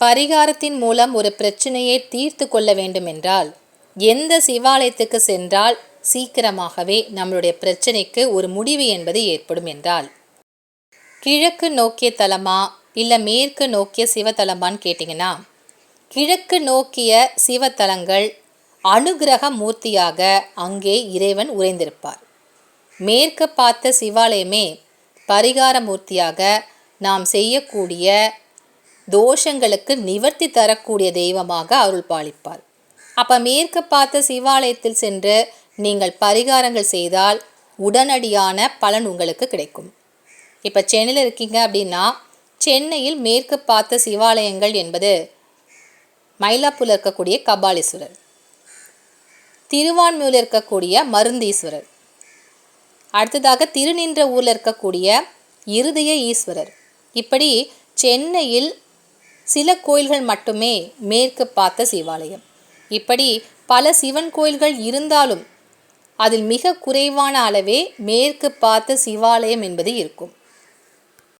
பரிகாரத்தின் மூலம் ஒரு பிரச்சனையை தீர்த்து கொள்ள வேண்டுமென்றால் எந்த சிவாலயத்துக்கு சென்றால் சீக்கிரமாகவே நம்மளுடைய பிரச்சனைக்கு ஒரு முடிவு என்பது ஏற்படும் என்றால். கிழக்கு நோக்கிய தலமா இல்லை மேற்கு நோக்கிய சிவத்தலமான்னு கேட்டிங்கன்னா கிழக்கு நோக்கிய சிவத்தலங்கள் அனுகிரக மூர்த்தியாக அங்கே இறைவன் உறைந்திருப்பார். மேற்கு பார்த்த சிவாலயமே பரிகார மூர்த்தியாக நாம் செய்யக்கூடிய தோஷங்களுக்கு நிவர்த்தி தரக்கூடிய தெய்வமாக அருள் பாலிப்பார் அப்போ மேற்கு பார்த்த சிவாலயத்தில் சென்று நீங்கள் பரிகாரங்கள் செய்தால் உடனடியான பலன் உங்களுக்கு கிடைக்கும். இப்போ சென்னையில் இருக்கீங்க அப்படின்னா சென்னையில் மேற்கு பார்த்த சிவாலயங்கள் என்பது மயிலாப்பூரில் இருக்கக்கூடிய கபாலீஸ்வரர் திருவான்மியூரில் இருக்கக்கூடிய மருந்தீஸ்வரர் அடுத்ததாக திருநின்ற ஊரில் இருக்கக்கூடிய இருதய ஈஸ்வரர். இப்படி சென்னையில் சில கோயில்கள் மட்டுமே மேற்கு பார்த்த சிவாலயம். இப்படி பல சிவன் கோயில்கள் இருந்தாலும் அதில் மிக குறைவான அளவே மேற்கு பார்த்த சிவாலயம் என்பது இருக்கும்.